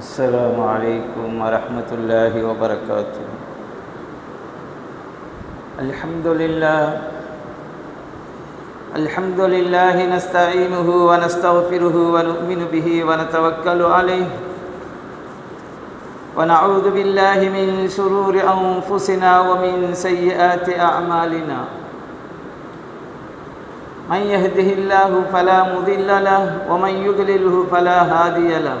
السلام عليكم ورحمة الله وبركاته. الحمد لله. الحمد لله نستعينه ونستغفره ونؤمن به ونتوكل عليه. ونعوذ بالله من شرور أنفسنا ومن سيئات أعمالنا. من يهده الله فلا مضل له ومن يضلله فلا هادي له.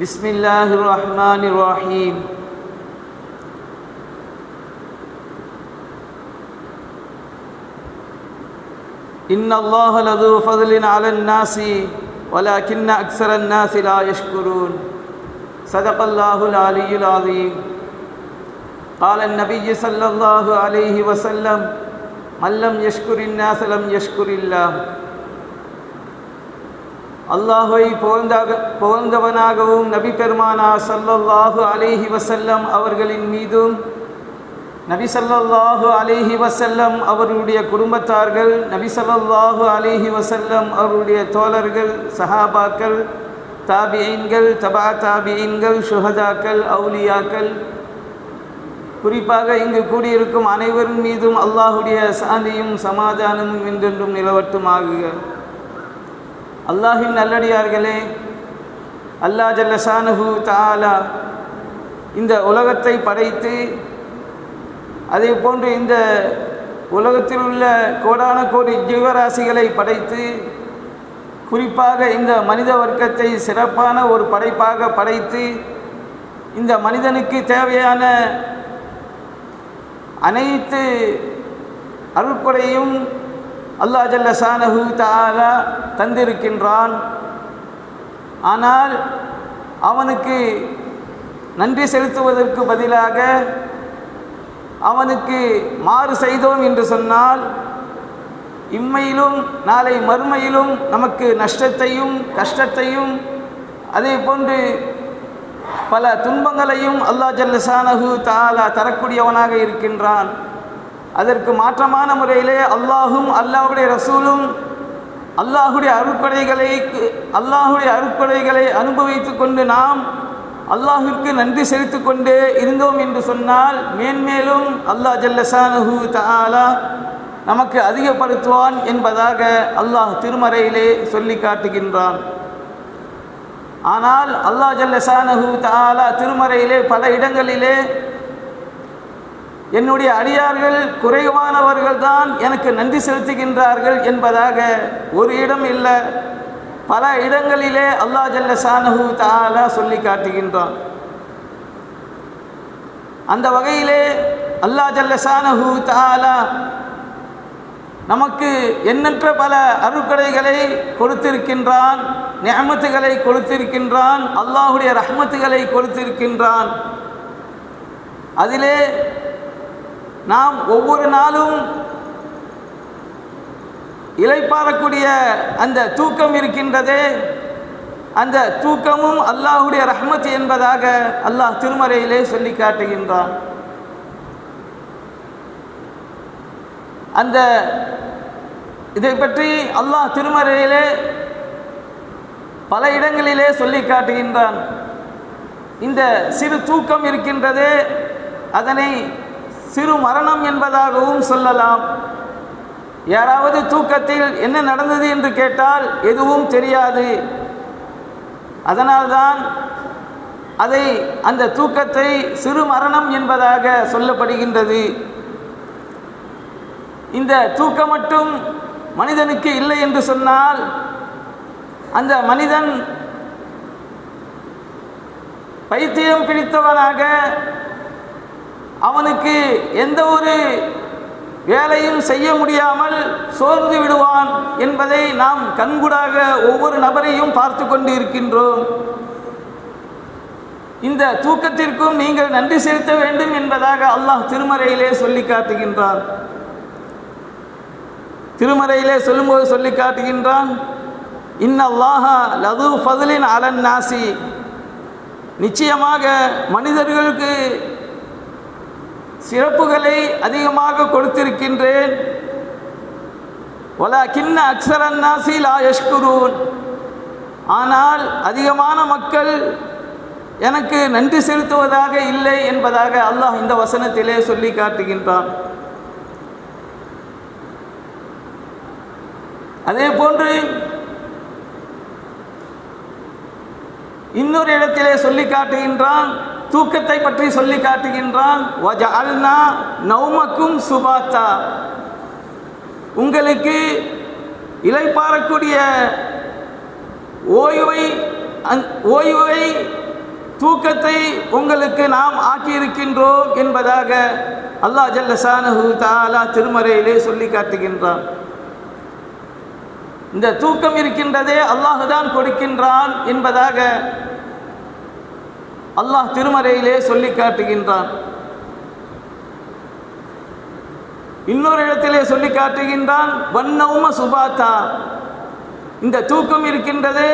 بسم الله الرحمن الرحيم. إن الله لذو فضل على الناس ولكن أكثر الناس لا يشكرون. صدق الله العلي العظيم. قال النبي صلى الله عليه وسلم من لم يشكر الناس لم يشكر الله. அல்லாஹை புகழ்ந்தாக புகழ்ந்தவனாகவும் நபி பெருமானா சல்லல்லாஹு அலேஹி வசல்லம் அவர்களின் மீதும் நபி சல்லல்லாஹு அலேஹி வசல்லம் அவர்களுடைய குடும்பத்தார்கள் நபி சல்லல்லாஹு அலேஹி வசல்லம் அவருடைய தோழர்கள் சஹாபாக்கள் தாபியன்கள் தபா தாபியன்கள் சுஹதாக்கள் அவுலியாக்கள் குறிப்பாக இங்கு கூடியிருக்கும் அனைவரின் மீதும் அல்லாஹுடைய சாந்தியும் சமாதானமும் என்றென்றும் நிலவட்டுமாகுக. அல்லாஹின் நல்லடியார்களே அல்லாஹ் ஜல்லசானஹு தாலா இந்த உலகத்தை படைத்து அதே போன்று இந்த உலகத்தில் உள்ள கோடான கோடி ஜீவராசிகளை படைத்து குறிப்பாக இந்த மனித வர்க்கத்தை சிறப்பான ஒரு படைப்பாக படைத்து இந்த மனிதனுக்கு தேவையான அனைத்து அருட்கொடையும் அல்லா ஜல்ல சானஹு தாலா தந்திருக்கின்றான். ஆனால் அவனுக்கு நன்றி செலுத்துவதற்கு பதிலாக அவனுக்கு மாறு செய்தோம் என்று சொன்னால் இம்மையிலும் நாளை மறுமையிலும் நமக்கு நஷ்டத்தையும் கஷ்டத்தையும் அதே போன்று பல துன்பங்களையும் அல்லா ஜல்லசானஹு தாலா தரக்கூடியவனாக இருக்கின்றான். அதற்கு மாற்றமான முறையிலே அல்லாஹும் அல்லாஹுடைய ரசூலும் அல்லாஹுடைய அருப்படைகளை அல்லாஹுடைய அருப்படைகளை அனுபவித்து கொண்டு நாம் அல்லாஹிற்கு நன்றி செலுத்தி கொண்டே இருந்தோம் என்று சொன்னால் மேன்மேலும் அல்லாஹ் ஜல்லசானஹு தாலா நமக்கு அதிகப்படுத்துவான் என்பதாக அல்லாஹ் திருமறையிலே சொல்லி காட்டுகின்றான். ஆனால் அல்லாஹ் ஜல்லசானஹு தாலா திருமறையிலே பல இடங்களிலே என்னுடைய அடியார்கள் குறைவானவர்கள் தான் எனக்கு நன்றி செலுத்துகின்றார்கள் என்பதாக ஒரு இடம் இல்லை. பல இடங்களிலே அல்லா ஜல்ல சானஹு தாலா சொல்லி காட்டுகின்றான். அந்த வகையிலே அல்லா ஜல்ல சானஹு தாலா நமக்கு எண்ணற்ற பல அருட்கடைகளை கொடுத்திருக்கின்றான் நியமத்துகளை கொடுத்திருக்கின்றான் அல்லாஹுடைய ரஹ்மத்துகளை கொடுத்திருக்கின்றான். அதிலே நாம் ஒவ்வொரு நாளும் இலைப்பாறக்கூடிய அந்த தூக்கம் இருக்கின்றதே அந்த தூக்கமும் அல்லாஹுடைய ரஹ்மத் என்பதாக அல்லாஹ் திருமறையிலே சொல்லி காட்டுகின்றான். அந்த இதை பற்றி அல்லாஹ் திருமறையிலே பல இடங்களிலே சொல்லி காட்டுகின்றான். இந்த சிறு தூக்கம் இருக்கின்றதே அதனை சிறு மரணம் என்பதாகவும் சொல்லலாம். யாராவது தூக்கத்தில் என்ன நடந்தது என்று கேட்டால் எதுவும் தெரியாது. அதனால்தான் அதை அந்த தூக்கத்தை சிறு மரணம் என்பதாக சொல்லப்படுகின்றது. இந்த தூக்கம் மட்டும் மனிதனுக்கு இல்லை என்று சொன்னால் அந்த மனிதன் பைத்தியம் பிடித்தவனாக அவனுக்கு எந்த ஒரு வேலையும் செய்ய முடியாமல் சோர்ந்து விடுவான் என்பதை நாம் கண்கூடாக ஒவ்வொரு நபரையும் பார்த்து கொண்டு இருக்கின்றோம் இந்த தூக்கத்திற்கும் நீங்கள் நன்றி செலுத்த வேண்டும் என்பதாக அல்லாஹ் திருமறையிலே சொல்லி காட்டுகின்றான். திருமறையிலே சொல்லும்போது சொல்லி காட்டுகின்றான் இன்னல்லாஹா லது ஃபதுலின் அலன் நாசி. நிச்சயமாக மனிதர்களுக்கு சிறப்புகளை அதிகமாக கொடுத்திருக்கின்றேன். ஒலா கிண்ண லா யஷ்குரூன். ஆனால் அதிகமான மக்கள் எனக்கு நன்றி செலுத்துவதாக இல்லை என்பதாக அல்லாஹ் இந்த வசனத்திலே சொல்லி காட்டுகின்றான். அதே போன்று இன்னொரு இடத்திலே சொல்லி காட்டுகின்றான் தூக்கத்தை பற்றி சொல்லி காட்டுகின்றான். நௌமக்கும் சுபாத்தா. உங்களுக்கு இலைப்பாறக்கூடிய ஓய்வை அந் ஓய்வை தூக்கத்தை உங்களுக்கு நாம் ஆக்கியிருக்கின்றோம் என்பதாக அல்லாஹ் ஜல்லசானஹு தாலா திருமறையிலே சொல்லி காட்டுகின்றான். இந்த தூக்கம் இருக்கின்றதே அல்லாஹுதான் கொடுக்கின்றான் என்பதாக அல்லாஹ் திருமறையிலே சொல்லி காட்டுகின்றான். இன்னொரு இடத்திலே சொல்லி காட்டுகின்றான் வண்ணவும சுபாத்தா. இந்த தூக்கம் இருக்கின்றது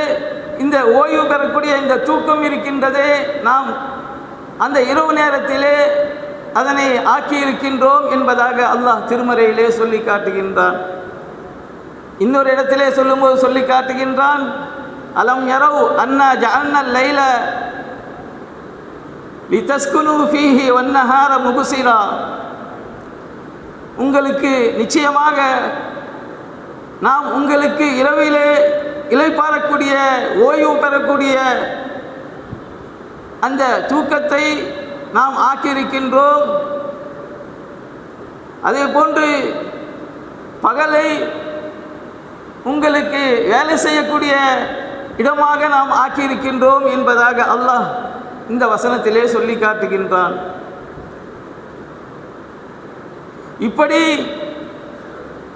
இந்த ஓய்வு பெறக்கூடிய இந்த தூக்கம் இருக்கின்றதே நாம் அந்த இரவு நேரத்திலே அதனை ஆக்கி இருக்கின்றோம் என்பதாக அல்லாஹ் திருமறையிலே சொல்லி காட்டுகின்றான். இன்னொரு இடத்திலே சொல்லும்போது சொல்லி காட்டுகின்றான் அலம் யரவ் அண்ணா ஜஅல்னல் லைல லிதஸ்குனு ஃபீஹி வன்னஹார முபசிரா உங்களுக்கு நிச்சயமாக நாம் உங்களுக்கு இரவிலே இலைப்பாறக்கூடிய ஓய்வு பெறக்கூடிய அந்த தூக்கத்தை நாம் ஆக்கியிருக்கின்றோம். அதே போன்று பகலை உங்களுக்கு வேலை செய்யக்கூடிய இடமாக நாம் ஆக்கியிருக்கின்றோம் என்பதாக அல்லாஹ் இந்த வசனத்திலே சொல்லி காட்டுகின்றான். இப்படி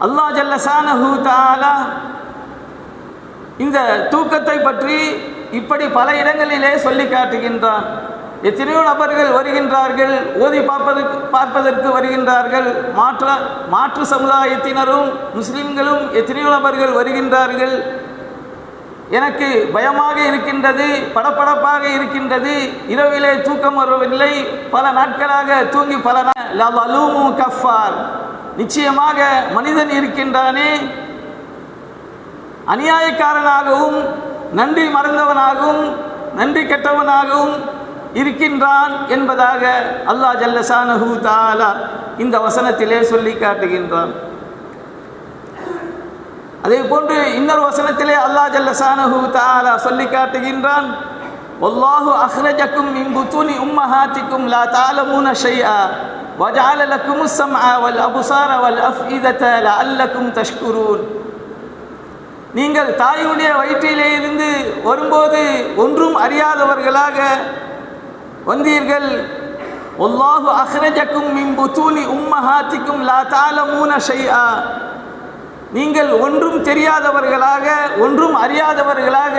அல்லாஹ் ஜல்லசானஹு தாலா இந்த தூக்கத்தை பற்றி இப்படி பல இடங்களிலே சொல்லி காட்டுகின்றான். எத்தனையோ நபர்கள் வருகின்றார்கள் ஓதி பார்ப்பதற்கு பார்ப்பதற்கு வருகின்றார்கள். மாற்ற மாற்று சமுதாயத்தினரும் முஸ்லிம்களும் எத்தனையோ நபர்கள் வருகின்றார்கள். எனக்கு பயமாக இருக்கின்றது படபடப்பாக இருக்கின்றது. இரவிலே தூக்கம் வரவில்லை பல நாட்களாக தூங்கி பல லலூமு கஃபார். நிச்சயமாக மனிதன் இருக்கின்றானே. அநியாயக்காரனாகவும் நன்றி மறந்தவனாகவும் நன்றி கெட்டவனாகவும் இருக்கின்றான் என்பதாக அல்லாஹ் ஜல்லசானஹு தாலா இந்த வசனத்திலே சொல்லி காட்டுகின்றான். அதே போன்று இன்னொரு வசனத்திலே அல்லா ஜல்லசானஹு தாலா சொல்லி காட்டுகின்றான் வல்லாஹு அஹ்ரஜக்கும் இம்புத்துனி உம்மஹாத்திக்கும் லா தாலமுன ஷையா வஜால லக்கும் அபுசார் அவல் அஃப் வல் அஃஇதத அல்லக்கும் தஷ்குரூன். நீங்கள் தாயுடைய வயிற்றிலே இருந்து வரும்போது ஒன்றும் அறியாதவர்களாக வந்தீர்கள் ஒல்லாஹு அஹ்ரஜக்கும் இம்புத்துனி உம்மஹாத்திக்கும் லா தாலமுன ஷையா நீங்கள் ஒன்றும் தெரியாதவர்களாக ஒன்றும் அறியாதவர்களாக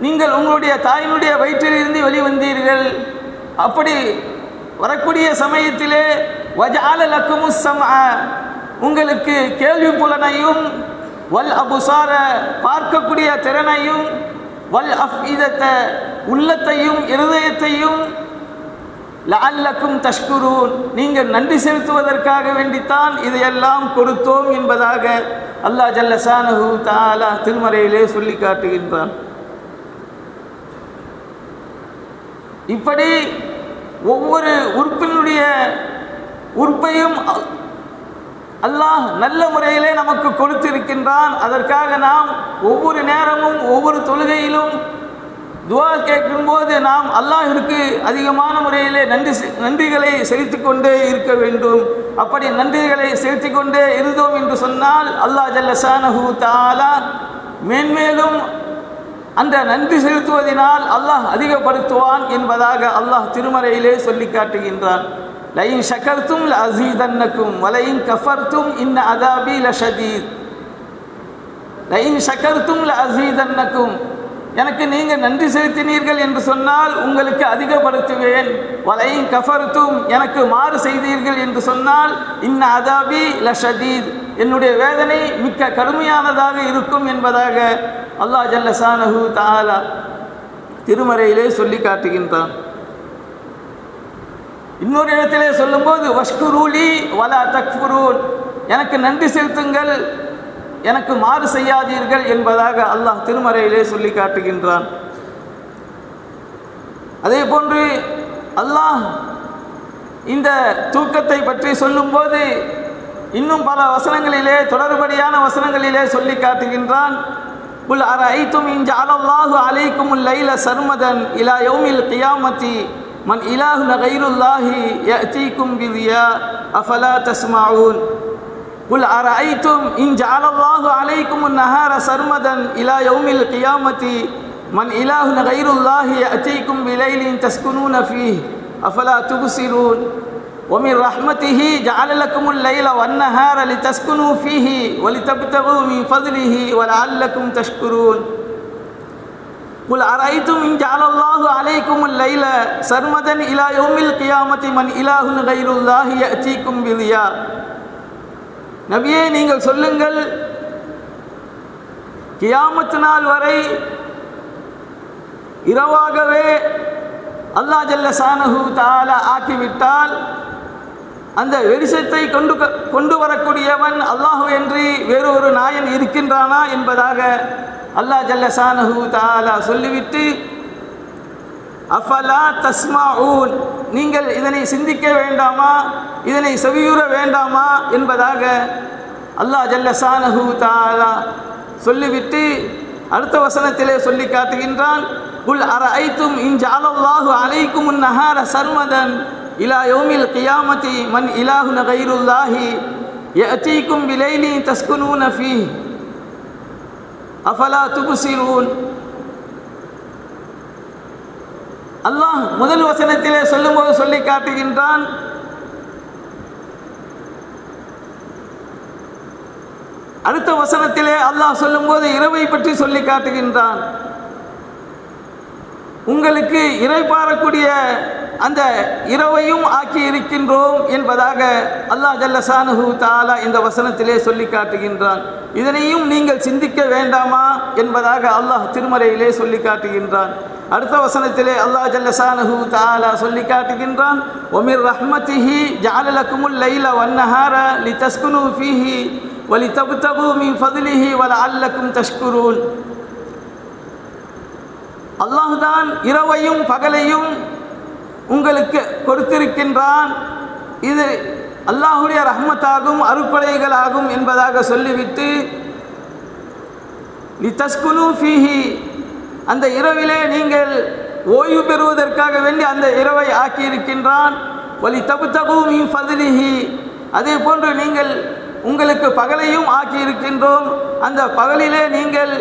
நீங்கள் உங்களுடைய தாயினுடைய வயிற்றிலிருந்து வெளிவந்தீர்கள். அப்படி வரக்கூடிய சமயத்திலே வஜால சம உங்களுக்கு கேள்வி புலனையும் வல் அபுசார பார்க்கக்கூடிய திறனையும் வல் அஃப் இதத்தை உள்ளத்தையும் இருதயத்தையும் லஅல்லக்கும் தஷ்குரூன். நீங்கள் நன்றி செலுத்துவதற்காக வேண்டித்தான் இதையெல்லாம் கொடுத்தோம் என்பதாக அல்லாஹ் ஜல்லசானஹு தாலா திருமறையிலே சொல்லி காட்டுகின்றான். இப்படி ஒவ்வொரு உறுப்பினுடைய உறுப்பையும் அல்லாஹ் நல்ல முறையிலே நமக்கு கொடுத்திருக்கின்றான். அதற்காக நாம் ஒவ்வொரு நேரமும் ஒவ்வொரு தொழுகையிலும் துவா கேட்கும்போது நாம் அல்லாஹிற்கு அதிகமான முறையிலே நன்றி செ- நன்றிகளை செலுத்தி கொண்டே இருக்க வேண்டும். அப்படி நன்றிகளை செலுத்தி கொண்டே இருந்தோம் என்று சொன்னால் அல்லாஹ் ஜல்லசானஹு தாலா மேன்மேலும் அந்த நன்றி செலுத்துவதனால் அல்லாஹ் அதிகப்படுத்துவான் என்பதாக அல்லாஹ் திருமறையிலே சொல்லி காட்டுகின்றான். லயின் ஷக்கர்த்தும் ல அசீதன்னக்கும் வலையின் கஃபர்த்தும் இன்ன அதாபி லஷதீத். லயின் ஷக்கர்த்தும் ல அசீதன்னக்கும் எனக்கு நீங்கள் நன்றி செலுத்தினீர்கள் என்று சொன்னால் உங்களுக்கு அதிகப்படுத்துவேன். வலையும் கஃபருத்தும் எனக்கு மாறு செய்தீர்கள் என்று சொன்னால் இன்ன அதாபி லஷதீத். என்னுடைய வேதனை மிக்க கடுமையானதாக இருக்கும் என்பதாக அல்லாஹ் ஜல்லசானஹு தாலா திருமறையிலே சொல்லி காட்டுகின்றான். இன்னொரு இடத்திலே சொல்லும்போது வஷ்குரூலி வலா தக்ஃபுரூன். எனக்கு நன்றி செலுத்துங்கள். எனக்கு மாறு செய்யாதீர்கள் என்பதாக அல்லாஹ் திருமறையிலே சொல்லி காட்டுகின்றான். அதே போன்று அல்லாஹ் இந்த தூக்கத்தை பற்றி சொல்லும்போது இன்னும் பல வசனங்களிலே தொடர்படியான வசனங்களிலே சொல்லி காட்டுகின்றான். புல் அர ஐத்தும் இஞ்ச அலல்லாஹு அலைக்கும் லைல சர்மதன் இலா யோமில் கியாமத்தி மன் இலாஹு நகைருல்லாஹி யஅதீக்கும் பிதியா அஃபலா தஸ்மாவூன் قل أرأيتم إن جعل الله عليكم النهار سرمدا إلى يوم القيامة؟ من إله غير الله يأتيكم بليل تسكنون فيه أفلا تبصرون؟ ومن رحمته جعل لكم الليل والنهار لتسكنوا فيه ولتبتغوا من فضله ولعلكم تشكرون. قل أرأيتم إن جعل الله عليكم الليل سرمدا إلى يوم القيامة؟ من إله غير الله يأتيكم بضياء. நபியே நீங்கள் சொல்லுங்கள். கியாமத்து நாள் வரை இரவாகவே அல்லாஹ் ஜல்ல சானஹு தாலா ஆக்கிவிட்டால் அந்த வெளிச்சத்தை கொண்டு கொண்டு வரக்கூடியவன் அல்லாஹு என்று வேறு ஒரு நாயன் இருக்கின்றானா என்பதாக அல்லாஹ் ஜல்ல சானஹு தாலா சொல்லிவிட்டு அஃபலா தஸ்மா ஊன் நீங்கள் இதனை சிந்திக்க வேண்டாமா? இதனை செவியுற வேண்டாமா? என்பதாக அல்லாஹ் ஜல்லசானஹு தாலா சொல்லிவிட்டு அடுத்த வசனத்திலே சொல்லி காட்டுகின்றான். குல் அர ஐத்தும் இன்ஜாலல்லாஹு அலைக்கும் நஹார சர்மதன் இலா யோமில் கியாமதி மன் இலாஹு நகைருல்லாஹி யஅதீக்கும் விலைனி தஸ்குனூன ஃபீ அஃபலா துபுசிரூன்? அல்லாஹ் முதல் வசனத்திலே சொல்லும்போது சொல்லி காட்டுகின்றான். அடுத்த வசனத்திலே அல்லாஹ் சொல்லும்போது இரவை பற்றி சொல்லி காட்டுகின்றான். உங்களுக்கு இறை பாரக்கூடிய அந்த இரவையும் ஆக்கி இருக்கின்றோம் என்பதாக அல்லாஹ் ஜல்லசானு தாலா இந்த வசனத்திலே சொல்லி காட்டுகின்றான். இதனையும் நீங்கள் சிந்திக்க வேண்டாமா என்பதாக அல்லாஹ் திருமறையிலே சொல்லி காட்டுகின்றான். அடுத்த வசனத்திலே அல்லாஹ் ஜல்லசானஹு தாலா சொல்லி காட்டுகின்றான் ஒமிர் ரஹ்மத்திஹி ஜாலலக்குமுல் லைல வன்னஹார லி தஸ்குனு ஃபீஹி வலி தபுத்தபு மின் ஃபதுலிஹி வல அல்லக்கும் தஷ்குரூன் அல்லாஹுதான் இரவையும் பகலையும் உங்களுக்கு கொடுத்திருக்கின்றான். இது அல்லாஹுடைய ரஹ்மத்தாகும் அருப்படைகளாகும் என்பதாக சொல்லிவிட்டு லிதஸ்குனு ஃபீஹி அந்த இரவிலே நீங்கள் ஓய்வு பெறுவதற்காக வேண்டி அந்த இரவை ஆக்கியிருக்கின்றான். வலி தபு தபு மீன் ஃபதிலிஹி. அதே போன்று நீங்கள் உங்களுக்கு பகலையும் ஆக்கியிருக்கின்றோம். அந்த பகலிலே நீங்கள்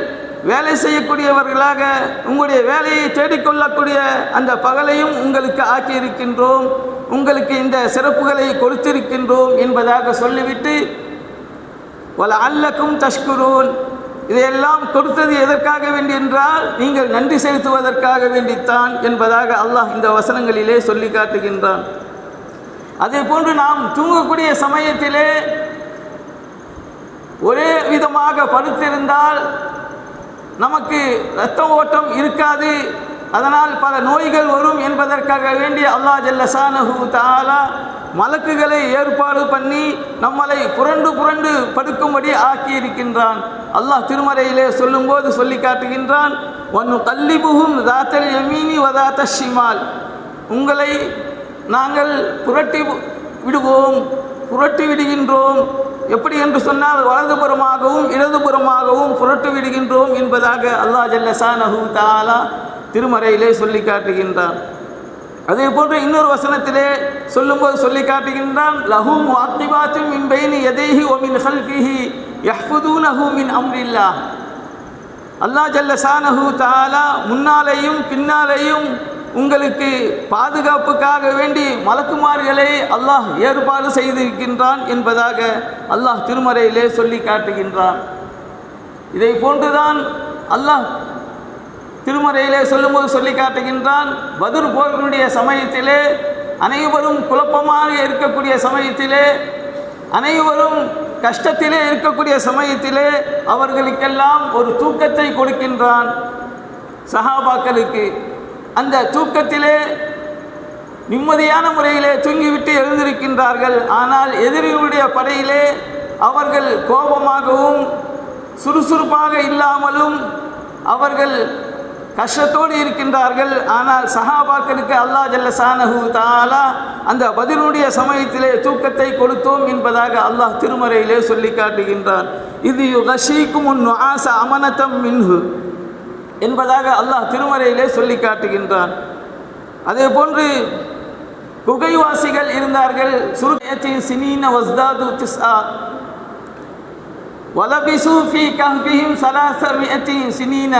வேலை செய்யக்கூடியவர்களாக உங்களுடைய வேலையை தேடிக்கொள்ளக்கூடிய அந்த பகலையும் உங்களுக்கு ஆக்கியிருக்கின்றோம். உங்களுக்கு இந்த சிறப்புகளை கொடுத்திருக்கின்றோம் என்பதாக சொல்லிவிட்டு வல அல்லக்கும் தஷ்குரூன். இதையெல்லாம் கொடுத்தது எதற்காக வேண்டி என்றால் நீங்கள் நன்றி செலுத்துவதற்காக வேண்டித்தான் என்பதாக அல்லாஹ் இந்த வசனங்களிலே சொல்லி காட்டுகின்றான். அதே போன்று நாம் தூங்கக்கூடிய சமயத்திலே ஒரே விதமாக படுத்திருந்தால் நமக்கு இரத்த ஓட்டம் இருக்காது. அதனால் பல நோய்கள் வரும் என்பதற்காக வேண்டி அல்லாஹ் ஜல்லசானஹு தாலா மலக்குகளை ஏற்பாடு பண்ணி நம்மளை புரண்டு புரண்டு படுக்கும்படி ஆக்கியிருக்கின்றான். அல்லாஹ் திருமறையிலே சொல்லும்போது சொல்லி காட்டுகின்றான் ஒன்னு கல்லிபுகும் தாத்தல் எமீனி வதாத்த ஷிமால். உங்களை நாங்கள் புரட்டி விடுவோம் புரட்டி விடுகின்றோம். எப்படி என்று சொன்னால் வலதுபுறமாகவும் இடதுபுறமாகவும் புரட்டு விடுகின்றோம் என்பதாக அல்லாஹ் ஜல்லசானஹு தாலா திருமறையிலே சொல்லி காட்டுகின்றான். அதே போன்று இன்னொரு வசனத்திலே சொல்லும்போது சொல்லி காட்டுகின்றான் லஹும் வாக்கிபாத்தும் மின் எதேஹி எதைஹி ஒ ஹல்ஃபிஹி யஹ்ஃபுதூனஹு மின் அம்ரில்லா அல்லாஹ் ஜல்லசானஹு தாலா முன்னாலேயும் பின்னாலேயும் உங்களுக்கு பாதுகாப்புக்காக வேண்டி மலக்குமார்களை அல்லாஹ் ஏற்பாடு செய்திருக்கின்றான் என்பதாக அல்லாஹ் திருமறையிலே சொல்லி காட்டுகின்றான். இதை போன்றுதான் அல்லாஹ் திருமறையிலே சொல்லும்போது சொல்லி காட்டுகின்றான். பதுர் போர்களுடைய சமயத்திலே அனைவரும் குழப்பமாக இருக்கக்கூடிய சமயத்திலே அனைவரும் கஷ்டத்திலே இருக்கக்கூடிய சமயத்திலே அவர்களுக்கெல்லாம் ஒரு தூக்கத்தை கொடுக்கின்றான் சஹாபாக்களுக்கு. அந்த தூக்கத்திலே நிம்மதியான முறையிலே தூங்கிவிட்டு எழுந்திருக்கின்றார்கள். ஆனால் எதிரிகளுடைய படையிலே அவர்கள் கோபமாகவும் சுறுசுறுப்பாக இல்லாமலும் அவர்கள் கஷ்டத்தோடு இருக்கின்றார்கள். ஆனால் சஹாபாக்களுக்கு அல்லாஹ் ஜல்ல சானஹு தாலா அந்த பதிலுடைய சமயத்திலே தூக்கத்தை கொடுத்தோம் என்பதாக அல்லாஹ் திருமறையிலே சொல்லி காட்டுகின்றான். இது யுகஷிக்கும் உன் ஆச அமனத்தம் மின்ஹு என்பதாக அல்லாஹ் திருமறையிலே சொல்லி காட்டுகின்றான். அதே போன்று குகைவாசிகள் இருந்தார்கள். சுருக்கத்தின் சினீன வஸ்தாது திஸ்ஆ. வலபிசூஃபி கஹ்பிஹிம் சலாசமியத்தி சினீன.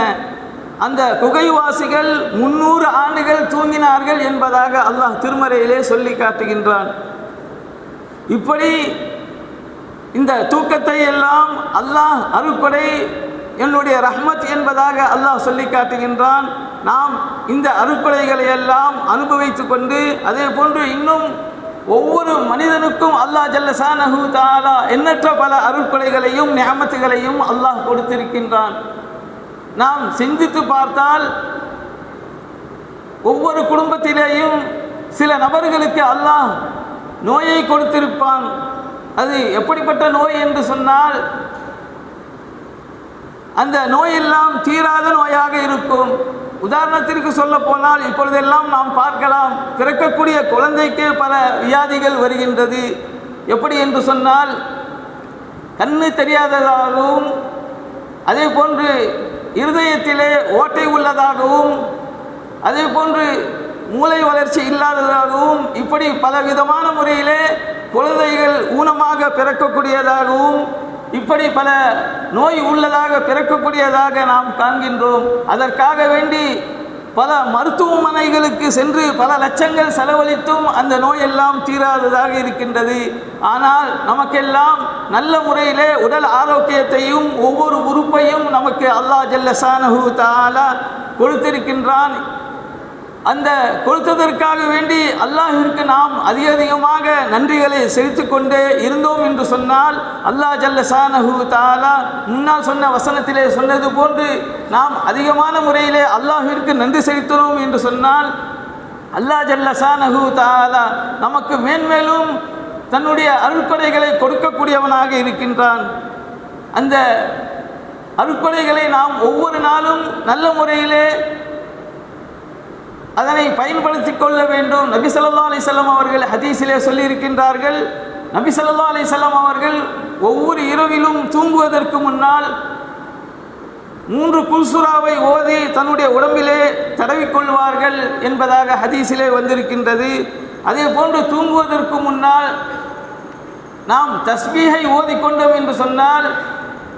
அந்த குகைவாசிகள் முன்னூறு ஆண்டுகள் தூங்கினார்கள் என்பதாக அல்லாஹ் திருமறையிலே சொல்லி காட்டுகின்றான். இப்படி இந்த தூக்கத்தை எல்லாம் அல்லாஹ் அருப்படை என்னுடைய ரஹ்மத் என்பதாக அல்லாஹ் சொல்லி காட்டுகின்றான். நாம் இந்த அருப்படைகளை எல்லாம் அனுபவித்து கொண்டு அதே போன்று இன்னும் ஒவ்வொரு மனிதனுக்கும் அல்லாஹ் ஜல்லசானஹு தாலா எண்ணற்ற பல அருப்படைகளையும் நியமத்துகளையும் அல்லாஹ் கொடுத்திருக்கின்றான். நாம் சிந்தித்து பார்த்தால் ஒவ்வொரு குடும்பத்திலேயும் சில நபர்களுக்கு அல்லாஹ் நோயை கொடுத்திருப்பான். அது எப்படிப்பட்ட நோய் என்று சொன்னால் அந்த நோயெல்லாம் தீராத நோயாக இருக்கும். உதாரணத்திற்கு சொல்ல போனால் இப்பொழுதெல்லாம் நாம் பார்க்கலாம் பிறக்கக்கூடிய குழந்தைக்கு பல வியாதிகள் வருகின்றது. எப்படி என்று சொன்னால் கண்ணு தெரியாததாகவும் அதே போன்று இருதயத்திலே ஓட்டை உள்ளதாகவும் அதே போன்று மூளை வளர்ச்சி இல்லாததாகவும் இப்படி பல விதமான முறையிலே குழந்தைகள் ஊனமாக பிறக்கக்கூடியதாகவும் இப்படி பல நோய் உள்ளதாக பிறக்கக்கூடியதாக நாம் காண்கின்றோம். அதற்காக வேண்டி பல மருத்துவமனைகளுக்கு சென்று பல லட்சங்கள் செலவழித்தும் அந்த நோயெல்லாம் தீராததாக இருக்கின்றது. ஆனால் நமக்கெல்லாம் நல்ல முறையிலே உடல் ஆரோக்கியத்தையும் ஒவ்வொரு நமக்கு அல்லாஹ் ஜல்லசானஹு தாலா கொடுத்திருக்கின்றான். அந்த கொடுத்ததற்காக வேண்டி அல்லாஹிற்கு நாம் அதிக அதிகமாக நன்றிகளை செலுத்திக் கொண்டே இருந்தோம் என்று சொன்னால் அல்லாஹ் ஜல்லசானஹு தாலா முன்னால் சொன்ன வசனத்திலே சொன்னது போன்று நாம் அதிகமான முறையிலே அல்லாஹிற்கு நன்றி செலுத்தினோம் என்று சொன்னால் அல்லாஹ் ஜல்லசானஹு தாலா நமக்கு மேன்மேலும் தன்னுடைய அருள்கொடைகளை கொடுக்கக்கூடியவனாக இருக்கின்றான். அந்த அருட்கொடைகளை நாம் ஒவ்வொரு நாளும் நல்ல முறையிலே அதனை பயன்படுத்திக் கொள்ள வேண்டும். நபி சொல்லா அலிசல்லாம் அவர்கள் ஹதீஸிலே சொல்லியிருக்கின்றார்கள். நபி சொல்லா அலிசல்லாம் அவர்கள் ஒவ்வொரு இரவிலும் தூங்குவதற்கு முன்னால் மூன்று குல்சுராவை ஓதி தன்னுடைய உடம்பிலே தடவிக்கொள்வார்கள் என்பதாக ஹதீஸிலே வந்திருக்கின்றது. அதே போன்று தூங்குவதற்கு முன்னால் நாம் தஸ்பீகை ஓதிக்கொண்டோம் என்று சொன்னால்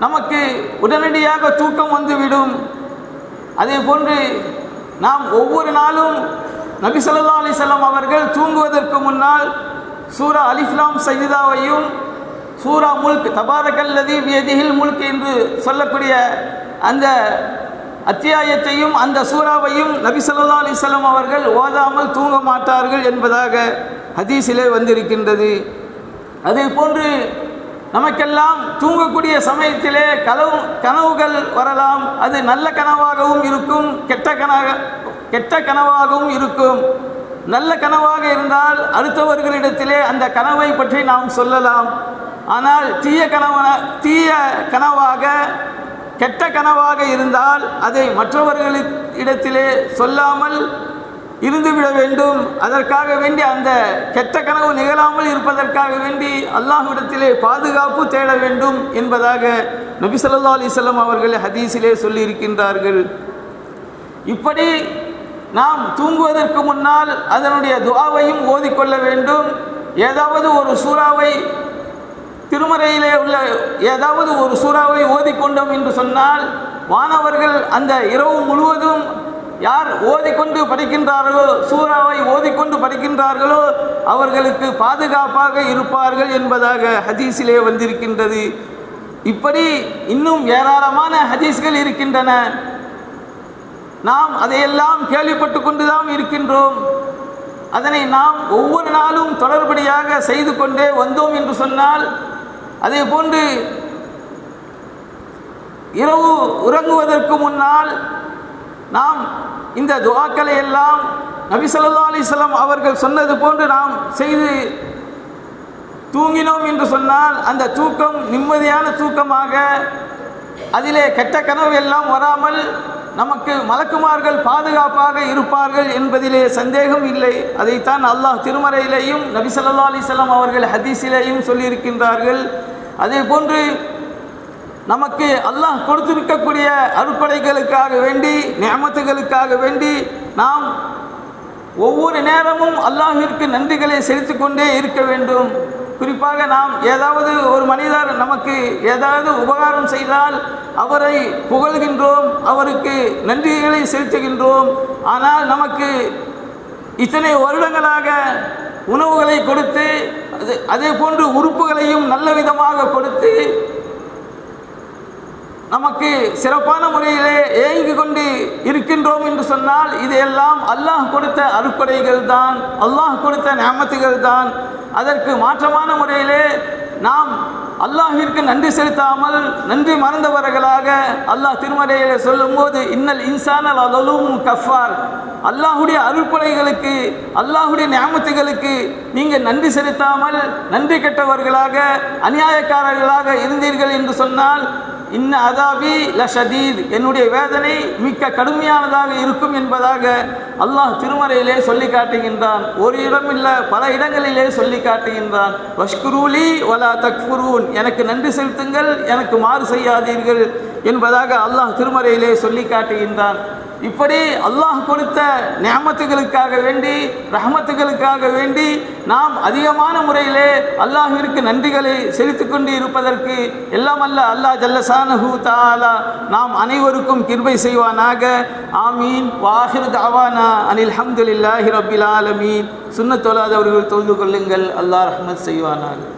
நமக்கு உடனடியாக தூக்கம் வந்துவிடும். அதே போன்று நாம் ஒவ்வொரு நாளும் நபி ஸல்லல்லாஹு அலைஹி அவர்கள் தூங்குவதற்கு முன்னால் சூரா அலிஃப்லாம் சஜிதாவையும் சூரா முல்க் தபாரக்கல்லதி பியதிஹில் முல்க் என்று சொல்லக்கூடிய அந்த அத்தியாயத்தையும் அந்த சூறாவையும் நபி ஸல்லல்லாஹு அலைஹி அவர்கள் ஓதாமல் தூங்க மாட்டார்கள் என்பதாக ஹதீஸிலே வந்திருக்கின்றது. அதே போன்று நமக்கெல்லாம் தூங்கக்கூடிய சமயத்திலே கனவு கனவுகள் வரலாம். அது நல்ல கனவாகவும் இருக்கும் கெட்ட கனக கெட்ட கனவாகவும் இருக்கும். நல்ல கனவாக இருந்தால் அடுத்தவர்களிடத்திலே அந்த கனவை பற்றி நாம் சொல்லலாம். ஆனால் தீய கனவ தீய கனவாக கெட்ட கனவாக இருந்தால் அதை மற்றவர்களிடத்திலே சொல்லாமல் இருந்துவிட வேண்டும். அதற்காக வேண்டி அந்த கெட்ட கனவு நிகழாமல் இருப்பதற்காக வேண்டி அல்லாஹ்விடத்திலே பாதுகாப்பு தேட வேண்டும் என்பதாக நபி சொல்லா அலைஹி அவர்கள் ஹதீஸிலே சொல்லியிருக்கின்றார்கள். இப்படி நாம் தூங்குவதற்கு முன்னால் அதனுடைய துவாவையும் ஓதிக்கொள்ள வேண்டும். ஏதாவது ஒரு சூறாவை திருமறையிலே உள்ள ஏதாவது ஒரு சூறாவை ஓதிக்கொண்டோம் என்று சொன்னால் வானவர்கள் அந்த இரவு முழுவதும் யார் ஓதிக்கொண்டு படிக்கின்றார்களோ சூறாவை ஓதிக்கொண்டு படிக்கின்றார்களோ அவர்களுக்கு பாதுகாப்பாக இருப்பார்கள் என்பதாக ஹதீஸிலே வந்திருக்கின்றது. இப்படி இன்னும் ஏராளமான ஹதீஸ்கள் இருக்கின்றன. நாம் அதையெல்லாம் கேள்விப்பட்டு கொண்டுதான் இருக்கின்றோம். அதனை நாம் ஒவ்வொரு நாளும் தொடர்படியாக செய்து கொண்டே வந்தோம் என்று சொன்னால் அதே போன்று இரவு உறங்குவதற்கு முன்னால் நாம் இந்த துவாக்களை எல்லாம் நபி சொல்லா அலிஸ்லாம் அவர்கள் சொன்னது போன்று நாம் செய்து தூங்கினோம் என்று சொன்னால் அந்த தூக்கம் நிம்மதியான தூக்கமாக அதிலே கெட்ட கனவு எல்லாம் வராமல் நமக்கு மலக்குமார்கள் பாதுகாப்பாக இருப்பார்கள் என்பதிலே சந்தேகம் இல்லை. அதைத்தான் அல்லாஹ் திருமறையிலேயும் நபி சொல்லா அலைஹி அவர்கள் ஹதீஸிலேயும் சொல்லியிருக்கின்றார்கள். அதே போன்று நமக்கு அல்லாஹ் கொடுத்திருக்கக்கூடிய அறுப்படைகளுக்காக வேண்டி நியமத்துகளுக்காக வேண்டி நாம் ஒவ்வொரு நேரமும் அல்லாஹிற்கு நன்றிகளை செலுத்திக் கொண்டே இருக்க வேண்டும். குறிப்பாக நாம் ஏதாவது ஒரு மனிதர் நமக்கு ஏதாவது உபகாரம் செய்தால் அவரை புகழ்கின்றோம் அவருக்கு நன்றிகளை செலுத்துகின்றோம். ஆனால் நமக்கு இத்தனை வருடங்களாக உணவுகளை கொடுத்து அது அதே போன்று உறுப்புகளையும் நல்ல விதமாக கொடுத்து நமக்கு சிறப்பான முறையிலே ஏங்கி கொண்டு இருக்கின்றோம் என்று சொன்னால் இதையெல்லாம் அல்லாஹ் கொடுத்த அறுப்படைகள் தான் அல்லாஹ் கொடுத்த நியமத்துகள் தான் அதற்கு மாற்றமான முறையிலே நாம் அல்லாஹிற்கு நன்றி செலுத்தாமல் நன்றி மறந்தவர்களாக அல்லாஹ் திருமறையிலே சொல்லும்போது இன்னல் இன்சானல் அதலும் கஃபார் அல்லாஹுடைய அருள்படைகளுக்கு அல்லாஹுடைய நியமத்துகளுக்கு நீங்கள் நன்றி செலுத்தாமல் நன்றி கெட்டவர்களாக அநியாயக்காரர்களாக இருந்தீர்கள் என்று சொன்னால் இன்ன அதாபி ல ஷதீத் என்னுடைய வேதனை மிக்க கடுமையானதாக இருக்கும் என்பதாக அல்லாஹ் திருமறையிலே சொல்லி காட்டுகின்றான். ஒரு இடம் இல்லை பல இடங்களிலே சொல்லி காட்டுகின்றான். வஷ்குரூலி வலா தக்ஃபுரூன். எனக்கு நன்றி செலுத்துங்கள் எனக்கு மாறு செய்யாதீர்கள். என்பதாக அல்லாஹ் திருமறையிலே சொல்லி காட்டுகின்றான். இப்படி அல்லாஹ் கொடுத்த நியமத்துகளுக்காக வேண்டி ரஹமத்துகளுக்காக வேண்டி நாம் அதிகமான முறையிலே அல்லாஹிற்கு நன்றிகளை செலுத்திக் கொண்டு இருப்பதற்கு எல்லாம் அல்ல அல்லாஹ் ஜல்லசானஹூ தாலா நாம் அனைவருக்கும் கிருபை செய்வானாக. ஆமீன். வாஹிர் தாவானா அனில் ஹம்துல்லாஹி ரபில் ஆலமீன். சுன்னத் தொழுது கொள்ளுங்கள். அல்லாஹ் ரஹமத் செய்வானாக.